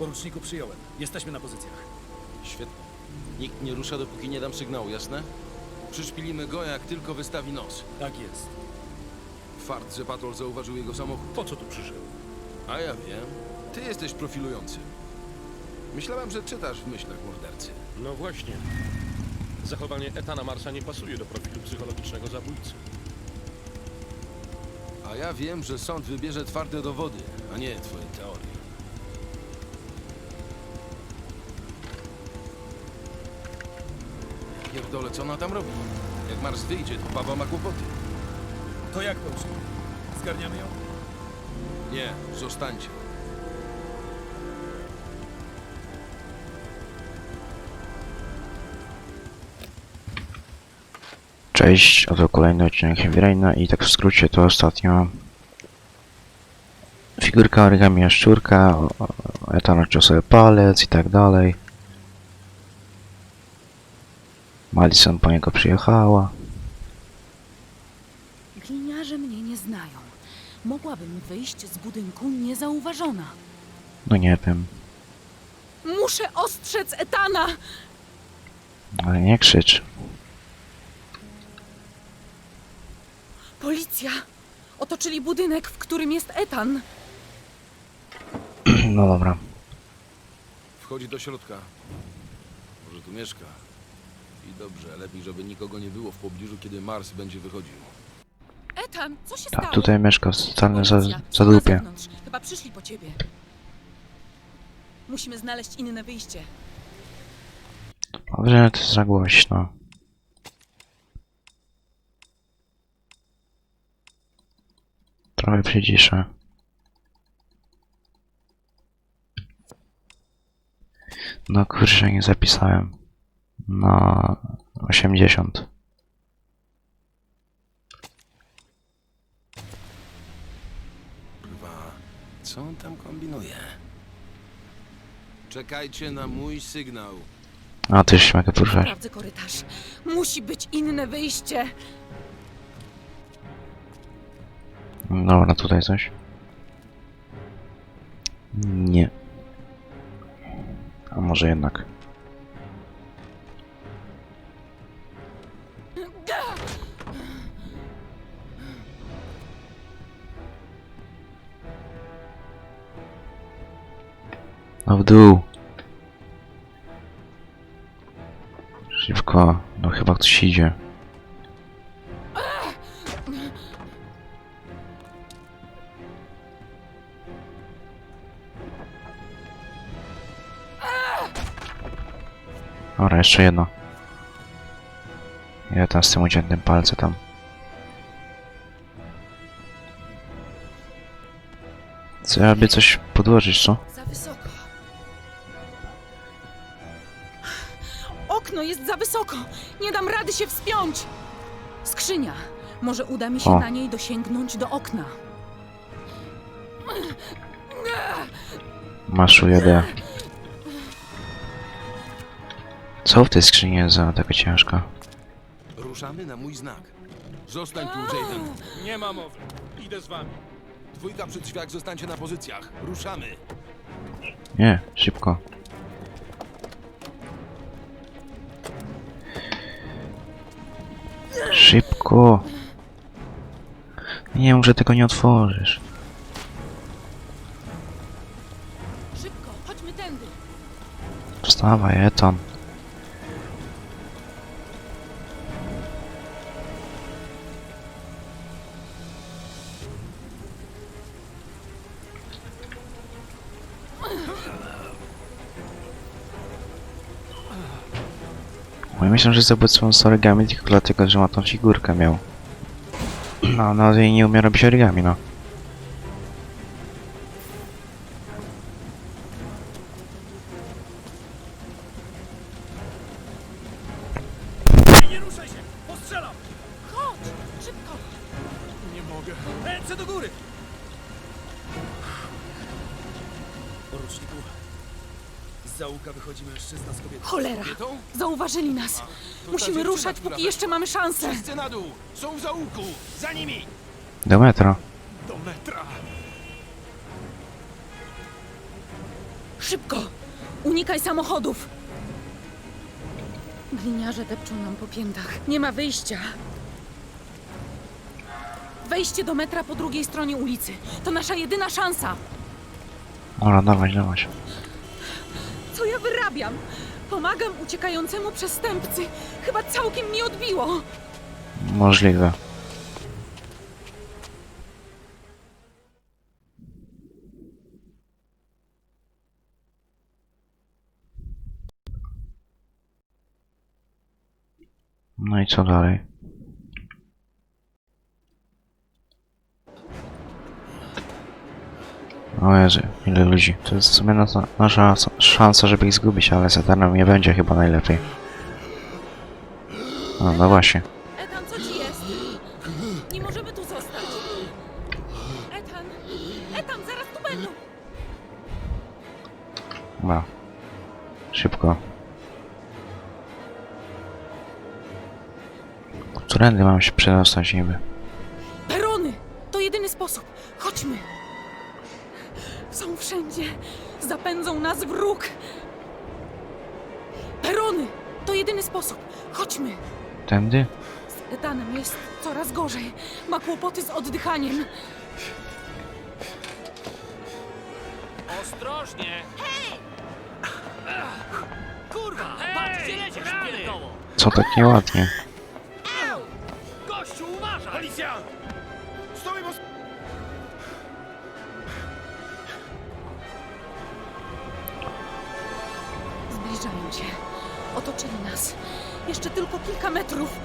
Poruczniku przyjąłem. Jesteśmy na pozycjach. Świetnie. Nikt nie rusza, dopóki nie dam sygnału, jasne? Przyszpilimy go, jak tylko wystawi nos. Tak jest. Fart, że patrol zauważył jego samochód. Po co tu przyszedł? A ja wiem. Ty jesteś profilujący. Myślałem, że czytasz w myślach mordercy. No właśnie. Zachowanie Etana Marsa nie pasuje do profilu psychologicznego zabójcy. A ja wiem, że sąd wybierze twarde dowody, a nie twoje teorie. Pierdolę, co ona tam robi? Jak Mars wyjdzie, to baba ma kłopoty. To jak porucznik? Zgarniamy ją? Nie, zostańcie. Cześć, oto kolejny odcinek Heavy Raina i tak w skrócie to ostatnio figurka origami jaszczurka, o- o- Etan odciął sobie palec i tak dalej. Madison po niego przyjechała. Gliniarze mnie nie znają. Mogłabym wyjść z budynku niezauważona. No nie wiem, Muszę ostrzec Etana! ale nie krzycz. Policja! Otoczyli budynek, w którym jest Etan. No dobra. Wchodzi do środka. Może tu mieszka. I dobrze, lepiej, żeby nikogo nie było w pobliżu, kiedy Mars będzie wychodził. Etan, co się Tak, stało? tutaj mieszka w socjalnym za, Policja, na zadupie. zewnątrz. Chyba przyszli po ciebie. Musimy znaleźć inne wyjście. Dobrze, to jest za głośno. Trochę przyciszę. No kurczę, nie zapisałem. Na 80. Kurwa, co on tam kombinuje? Czekajcie na mój sygnał. A ty mogę poruszać. Sprawdzę korytarz. Musi być inne wyjście. Dobra, tutaj coś. Nie. A może jednak. Dół. Szybko. No chyba ktoś idzie. Dobra, jeszcze jedno. Ja tam z tym uciętym palcem tam. Trzeba by coś podłożyć, co? Jest za wysoko. Nie dam rady się wspiąć. Skrzynia. Może uda mi się O. na niej dosięgnąć do okna. Masz UJD. Co w tej skrzyni jest za taka ciężka? Ruszamy na mój znak. Zostań tu, Jaden. Nie ma mowy. Idę z wami. Dwójka przy drzwiach, zostańcie na pozycjach. Ruszamy. Nie, szybko. Szybko. Nie że tego nie otworzysz. Szybko, chodźmy tędy. Wstawaj, Eton. Myślę, że zabójcą z origami tylko dlatego, że ma tą figurkę miał. No, no i nie umie robić origami, no. Nie ruszaj się! Postrzelam! Chodź, szybko. Nie mogę. Ręce do góry! Poruczniku, z załuka wychodzi mężczyzna z kobietą. Cholera, Kobietą? zauważyli nas. Ta Musimy dziewczyna, ruszać, która póki jeszcze mamy szansę. Wszyscy na dół! Są w zaułku! Za nimi! Do metra. Do metra! Szybko! Unikaj samochodów! Gliniarze depczą nam po piętach. Nie ma wyjścia. Wejście do metra po drugiej stronie ulicy. To nasza jedyna szansa. Dobra, dawać, dawać. Wyrabiam? Pomagam uciekającemu przestępcy. Chyba całkiem mi odbiło. Możliwe. No i co dalej? O Jezu, ile ludzi. To jest w sumie nasza, nasza szansa, żeby ich zgubić, ale z Eternem nie będzie chyba najlepiej. No, no właśnie. Etan, co ci jest? Nie możemy tu zostać. Etan! Etan, zaraz tu będą! Dobra. Szybko. Którędy mam się przedostać niby? Perony! To jedyny sposób. Chodźmy! Są wszędzie. Zapędzą nas wróg. Perony! To jedyny sposób. Chodźmy! Tędy? Z Etanem jest coraz gorzej. Ma kłopoty z oddychaniem. Ostrożnie! Kurwa! Patrz, gdzie lecisz, pierdoło! Co tak nieładnie? Jeszcze tylko kilka metrów.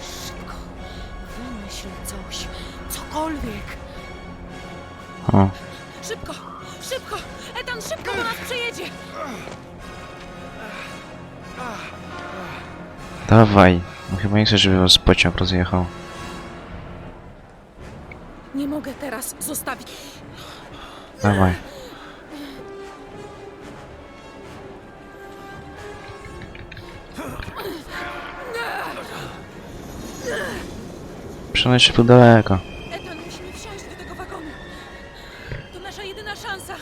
Szybko. Wymyśl coś. Cokolwiek. O, Szybko! Szybko! Etan, szybko do nas przejedzie! dawaj. No chyba nie chcę, żeby was pociąg rozjechał. Nie mogę teraz zostawić. Dawaj. Przenieś się tu daleko. Musimy wsiąść do tego wagonu. To nasza jedyna szansa.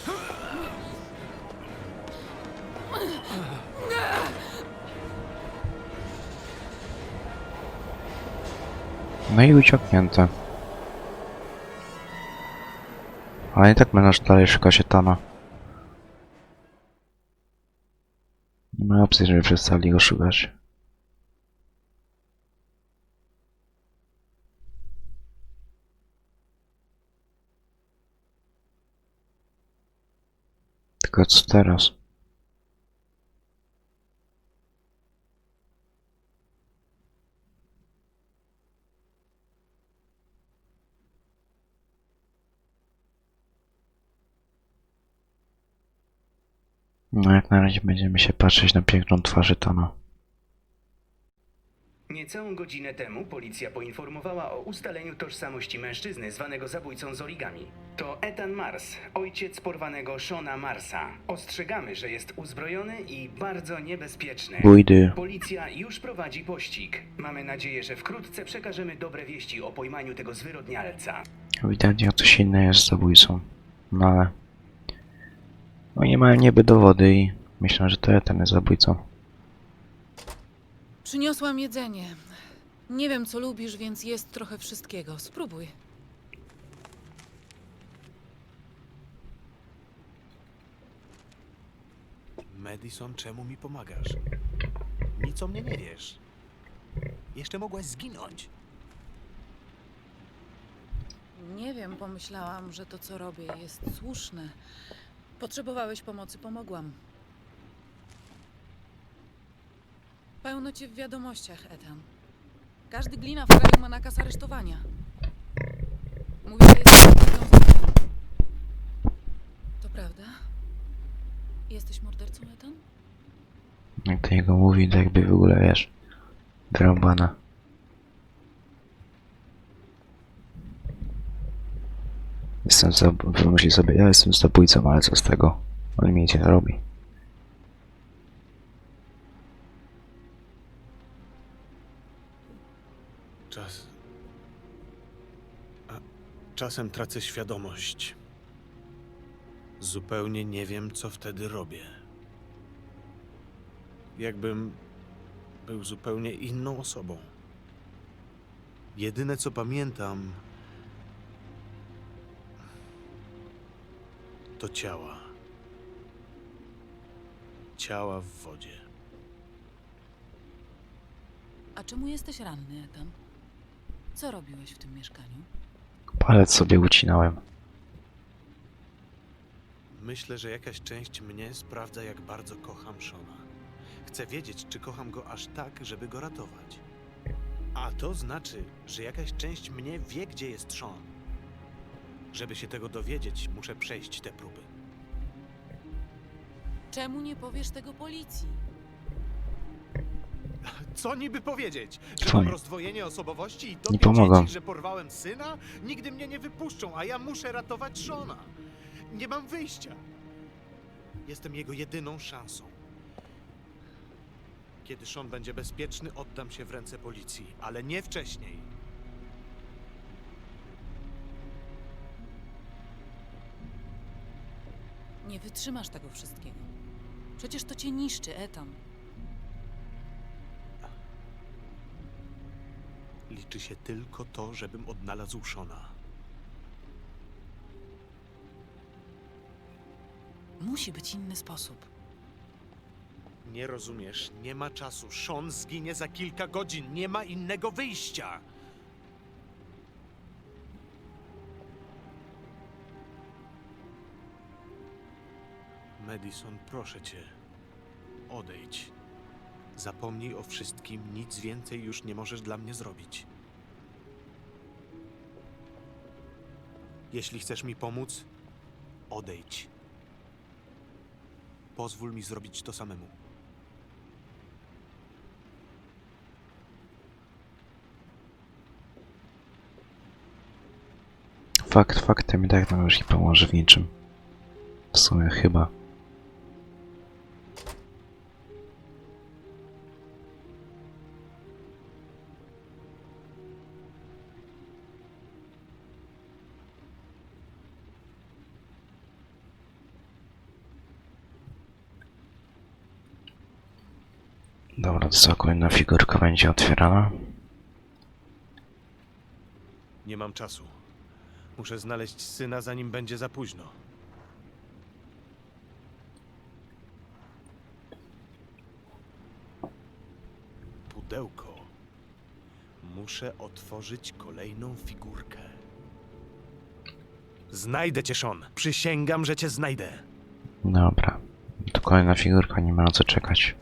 No i uciągnięte. Ale i tak będziesz dalej szukać Etana. Nie ma opcji, żeby przestali go szukać. Tylko teraz? No jak na razie będziemy się patrzeć na piękną twarz Etana. Niecałą godzinę temu policja poinformowała o ustaleniu tożsamości mężczyzny zwanego zabójcą z origami. To Ethan Mars, ojciec porwanego Shona Marsa. Ostrzegamy, że jest uzbrojony i bardzo niebezpieczny. Bójdy. Policja już prowadzi pościg. Mamy nadzieję, że wkrótce przekażemy dobre wieści o pojmaniu tego zwyrodnialca. Ewidentnie ktoś inny jest zabójcą. No ale... Oni mają niby dowody i myślę, że to Ethan jest zabójcą. Przyniosłam jedzenie. Nie wiem, co lubisz, więc jest trochę wszystkiego. Spróbuj. Madison, czemu mi pomagasz? Nic o mnie nie wiesz. Jeszcze mogłaś zginąć. Nie wiem, pomyślałam, że to, co robię, jest słuszne. Potrzebowałeś pomocy, pomogłam. Pełno cię w wiadomościach, Ethan. Każdy glina w kraju ma nakaz aresztowania. Mówi, że jesteś mordercą To prawda? Jesteś mordercą, Ethan? Jak to jego mówi, to jakby w ogóle wiesz... Wyrąbana. Jestem za... Wymyśli sobie, ja jestem zabójcą, ale co z tego? On mi nic nie robi. Czasem tracę świadomość. Zupełnie nie wiem, co wtedy robię. Jakbym był zupełnie inną osobą. Jedyne, co pamiętam, to ciała. Ciała w wodzie. A czemu jesteś ranny, Ethan? Co robiłeś w tym mieszkaniu? Palec sobie ucinałem. Myślę, że jakaś część mnie sprawdza, jak bardzo kocham Shona. Chcę wiedzieć, czy kocham go aż tak, żeby go ratować. A to znaczy, że jakaś część mnie wie, gdzie jest Sean. Żeby się tego dowiedzieć, muszę przejść te próby. Czemu nie powiesz tego policji? Co niby powiedzieć? Że mam rozdwojenie osobowości i Nie tobie pomogą. dzieci, że porwałem syna? Nigdy mnie nie wypuszczą, a ja muszę ratować Shona. Nie mam wyjścia. Jestem jego jedyną szansą. Kiedy Sean będzie bezpieczny, oddam się w ręce policji, ale nie wcześniej. Nie wytrzymasz tego wszystkiego. Przecież to cię niszczy, Ethan. Liczy się tylko to, żebym odnalazł Shona. Musi być inny sposób. Nie rozumiesz, nie ma czasu. Sean zginie za kilka godzin, nie ma innego wyjścia. Madison, proszę cię, odejdź. Zapomnij o wszystkim, nic więcej już nie możesz dla mnie zrobić. Jeśli chcesz mi pomóc, odejdź. Pozwól mi zrobić to samemu. Fakt faktem i tak nam już nie pomoże w niczym. W sumie chyba. Dobra, co, kolejna figurka będzie otwierana. Nie mam czasu. Muszę znaleźć syna, zanim będzie za późno. Pudełko. Muszę otworzyć kolejną figurkę. Znajdę cię, Sean. Przysięgam, że cię znajdę. Dobra. To kolejna figurka, nie ma na co czekać.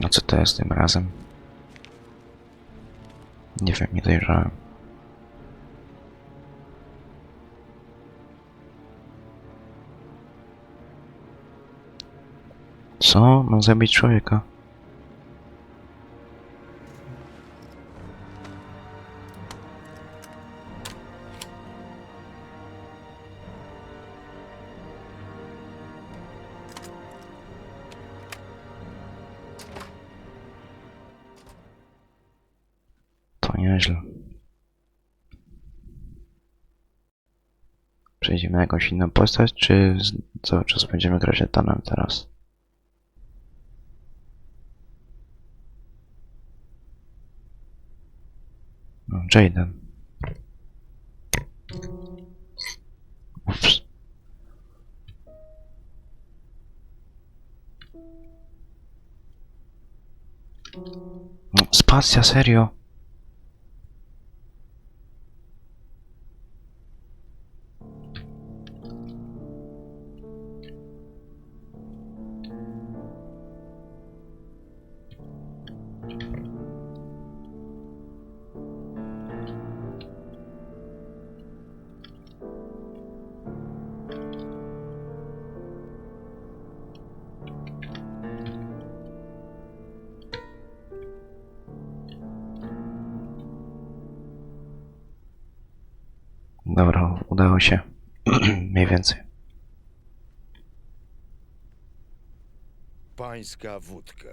No co to jest tym razem? Nie wiem, nie dojrzałem. Co? Mam zabić człowieka? Jakąś inną postać, czy cały czas będziemy grać Etanem teraz? No, Jaden. Ups. No, spacja, serio? Pańska wódka.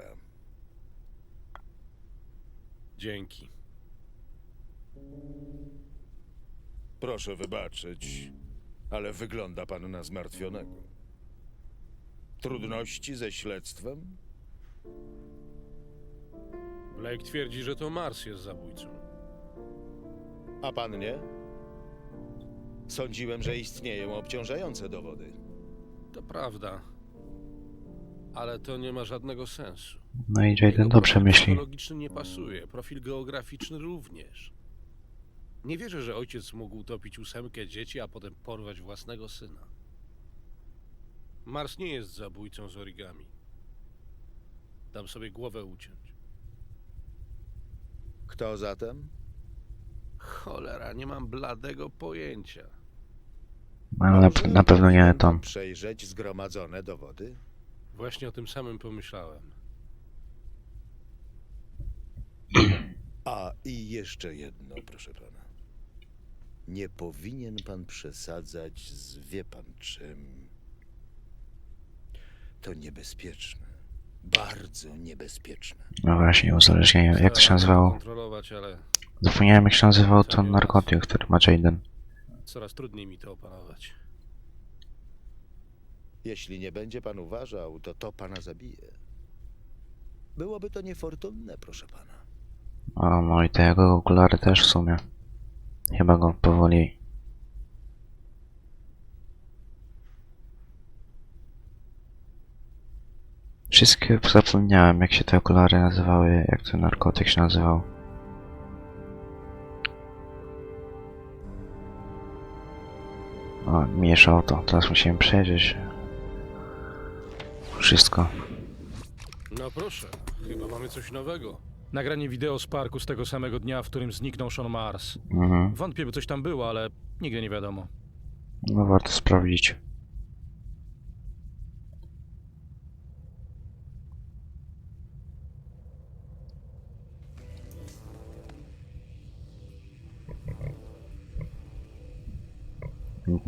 Dzięki. Proszę wybaczyć, ale wygląda pan na zmartwionego. Trudności ze śledztwem? Blake twierdzi, że to Mars jest zabójcą. A pan nie? Sądziłem, że istnieją obciążające dowody. To prawda. Ale to nie ma żadnego sensu. No i Jaden dobrze myśli. psychologiczny nie pasuje, profil geograficzny również. Nie wierzę, że ojciec mógł utopić ósemkę dzieci, a potem porwać własnego syna. Mars nie jest zabójcą z origami. Dam sobie głowę uciąć. Kto zatem? Cholera, nie mam bladego pojęcia. Ale na, na pewno nie Etan. Przejrzeć zgromadzone dowody? Właśnie o tym samym pomyślałem. A i jeszcze jedno, proszę pana. Nie powinien pan przesadzać z wie pan czym. To niebezpieczne. Bardzo niebezpieczne. No właśnie, uzależnienie. Jak to się nazywało? kontrolować, ale Zapomniałem jak się nazywał ten narkotyk, który ma Jaden. coraz trudniej mi to opanować. Jeśli nie będzie pan uważał, to to pana zabije. Byłoby to niefortunne, proszę pana. O, no i te jego okulary też w sumie. Chyba go powoli. Wszystkie zapomniałem jak się te okulary nazywały, jak ten narkotyk się nazywał. O, mieszało to. Teraz musimy przejrzeć. Wszystko. No proszę, chyba mamy coś nowego. Nagranie wideo z parku z tego samego dnia, w którym zniknął Sean Mars. Mhm. Wątpię, by coś tam było, ale nigdy nie wiadomo. No warto sprawdzić.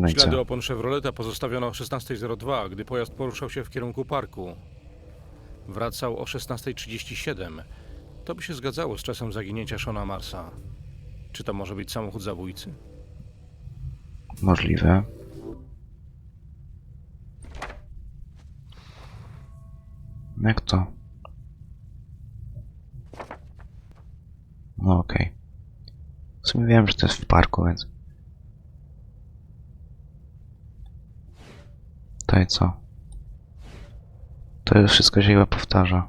I Ślady opon Chevroleta pozostawiono o 16.02, gdy pojazd poruszał się w kierunku parku. Wracał o 16.37. To by się zgadzało z czasem zaginięcia Shona Marsa. Czy to może być samochód zabójcy? Możliwe. Jak to? No okej. W sumie wiem, że to jest w parku, więc... I co? To wszystko się chyba powtarza.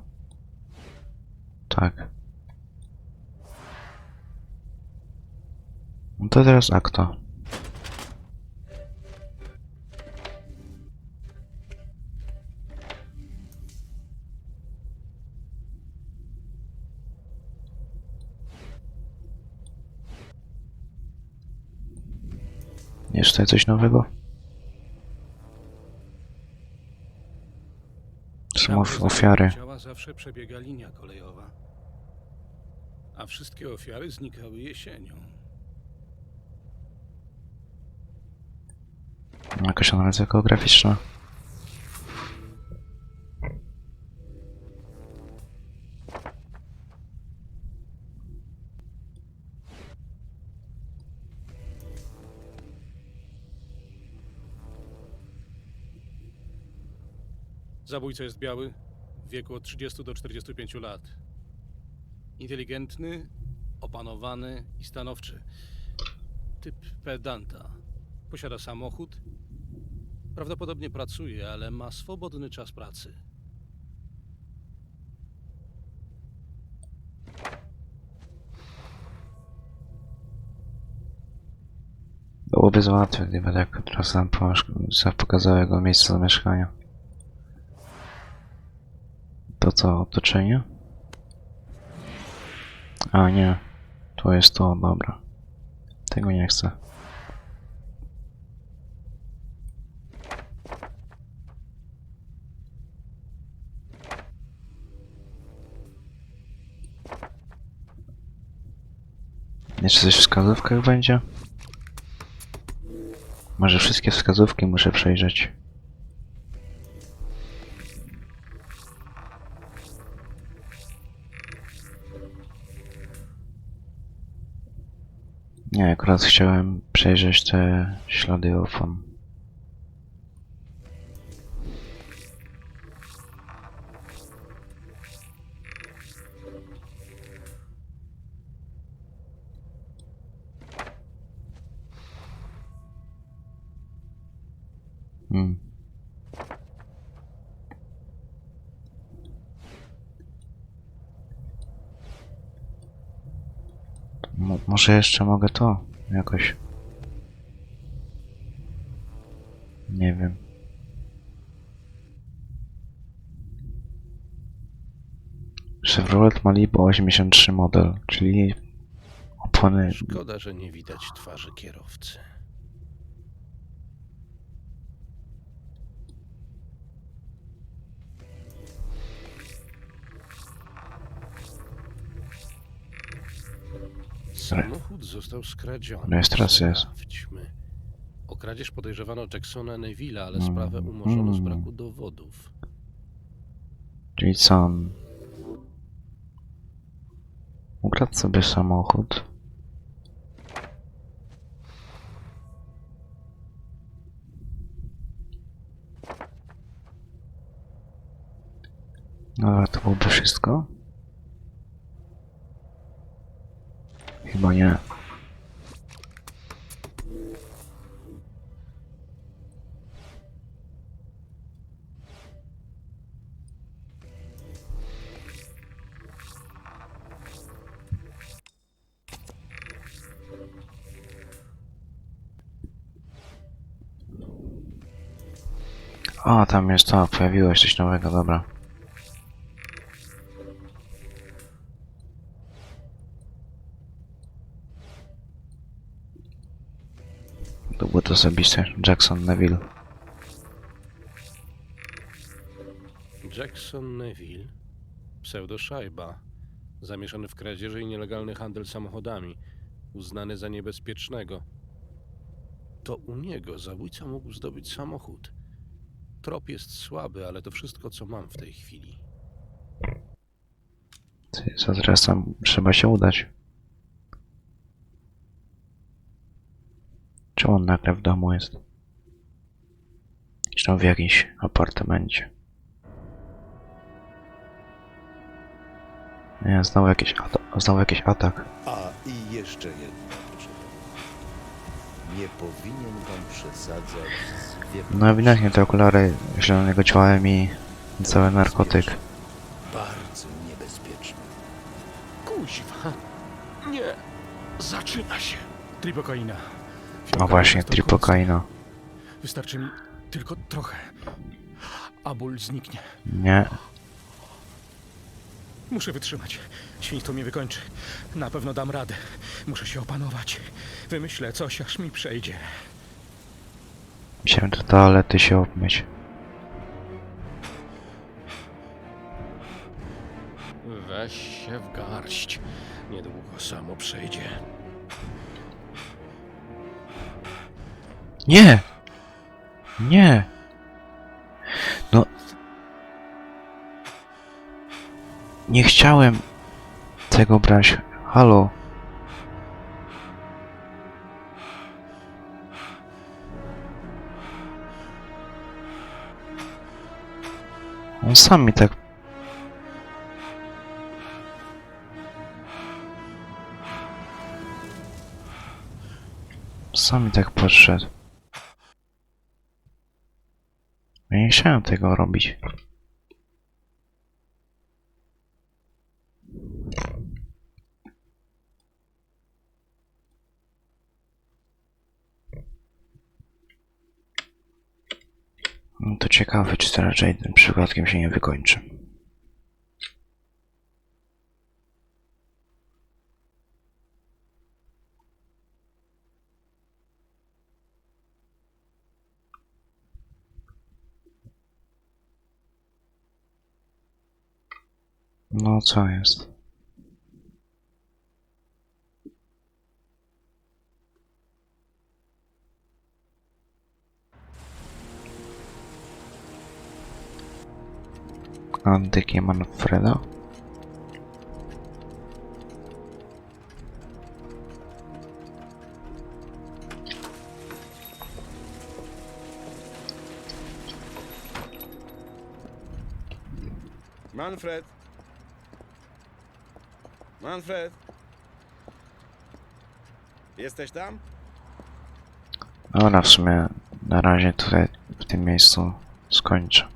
Tak. No to teraz. Jest tutaj coś nowego? Ofiary. Ciała zawsze przebiega linia kolejowa. A wszystkie ofiary znikały jesienią. Jakaś analiza geograficzna. Zabójca jest biały, w wieku od 30 do 45 lat. Inteligentny, opanowany i stanowczy. Typ pedanta. Posiada samochód. Prawdopodobnie pracuje, ale ma swobodny czas pracy. Byłoby za łatwe, gdyby tak teraz nam pomieszk- pokazał jego miejsce zamieszkania. To co, otoczenie? A nie, to jest to, dobra. Tego nie chcę. Jeszcze coś w wskazówkach będzie? Może wszystkie wskazówki muszę przejrzeć. Nie, akurat chciałem przejrzeć te ślady ofon. Hmm. Może jeszcze mogę to jakoś. Nie wiem. Chevrolet Malibu 83 model, czyli opony. Szkoda, że nie widać twarzy kierowcy. Samochód został skradziony. No jest. Sprawdźmy. O kradzież podejrzewano Jacksona Neville'a, ale Mm, sprawę umorzono z mm. braku dowodów. Czyli co on? Ukradł sobie samochód. Dobra, to byłoby wszystko? Chyba nie. O, tam jest to, pojawiło się coś nowego, dobra. Dowód osobisty, Jackson Neville. Jackson Neville, pseudo Szajba, zamieszany w kradzieży i nielegalny handel samochodami, uznany za niebezpiecznego. To u niego zabójca mógł zdobyć samochód. Trop jest słaby, ale to wszystko, co mam w tej chwili. Teraz tam trzeba się udać? Czy on nagle w domu jest? Czy on w jakimś apartamencie? Nie, znowu jakiś, znowu jakiś atak. A i jeszcze jedno, proszę pana. Nie powinien pan przesadzać z wie pan No ewidentnie te okulary zielonego ciałem i cały narkotyk. bardzo niebezpieczny. Kuźwa. Nie. Zaczyna się. Tripokaina. No właśnie, tripokaina. Wystarczy mi tylko trochę. A ból zniknie. Nie, Muszę wytrzymać. Świństwo mnie wykończy. Na pewno dam radę. Muszę się opanować. Wymyślę coś, aż mi przejdzie. musiałem do toalety się obmyć. Weź się w garść. Niedługo samo przejdzie. Nie! Nie! No... Nie chciałem tego brać. Halo? On sam mi tak... Sam mi tak podszedł. Ja nie chciałem tego robić. No to ciekawe, czy raczej tym przypadkiem się nie wykończy. No co jest? Antykiem Manfreda? Manfred! Manfred? Jesteś tam? Dobra, w sumie na razie tutaj w tym miejscu skończę.